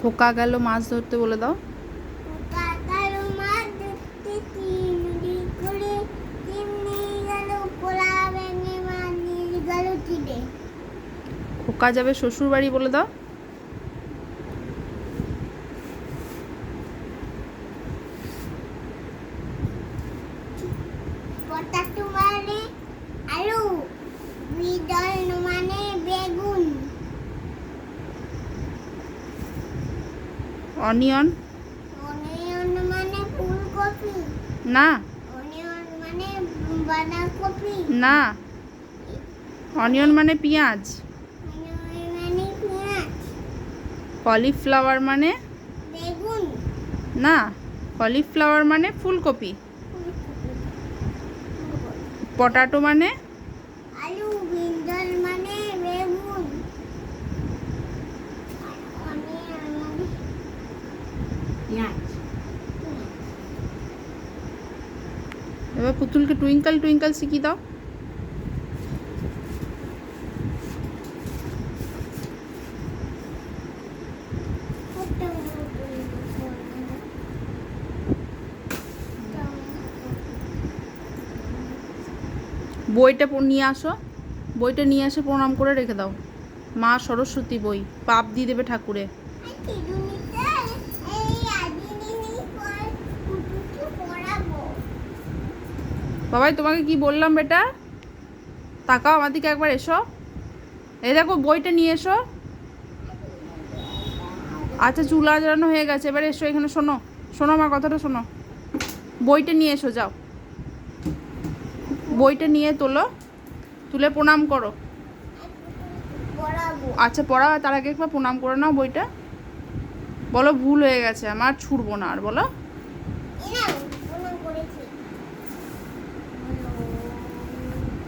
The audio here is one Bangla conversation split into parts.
খোকা গেল মাছ ধরতে বলে দাও। খোকা যাবে শ্বশুর বাড়ি বলে দাও। পটাটো মানে আলু বিদল মানে বেগুন অনিয়ন মানে না। অনিয়ন মানে না। অনিয়ন মানে পেঁয়াজ। অনিয়ন মানে কলিফ্লাওয়ার মানে? না। কলিফ্লাওয়ার মানে ফুলকপি। পটাটো মানে আলু বিন্দল মানে বেগুন আর অনিয়ন মানে এবার পুতুলকে টুইঙ্কল টুইঙ্কল শিখিয়ে দাও। বইটা নিয়ে আসো। বইটা নিয়ে এসে প্রণাম করে রেখে দাও। মা সরস্বতী বই, পাপ দিয়ে দেবে ঠাকুরে। বাবাই, তোমাকে কি বললাম বেটা? তাকাও আমার দিকে একবার এসো। এই দেখো, বইটা নিয়ে এসো। আচ্ছা চুলা জ্বালানো হয়ে গেছে, এবার এসো এখানে, শোনো। শোনো আমার কথাটা, শোনো। বইটা নিয়ে এসো, যাও। বইটা নিয়ে তোলো, তুলে প্রণাম করো। আচ্ছা পড়া তার আগে একবার প্রণাম করে নাও বইটা। বলো, ভুল হয়ে গেছে, আমার ছুটবো না আর, বলো।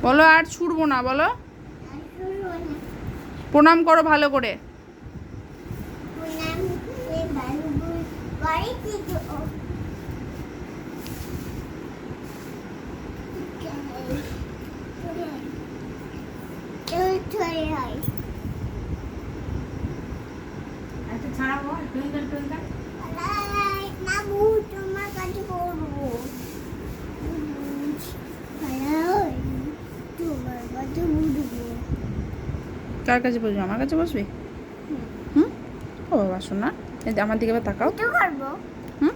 বলো আর ছুটবো না বলো। প্রণাম করো ভালো করে। আচ্ছা ছাড়াবো টুইঙ্কেল টুইঙ্কেল। কার কাছে বসবি? আমার কাছে বসবি? হুম? ও বাবা শোনা আমার দিকে এবার তাকাও? হুম?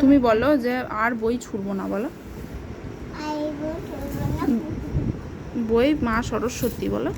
তুমি বলো যে আর বই ছুড়বো না বলো। বই মা সরস্বতী বলো।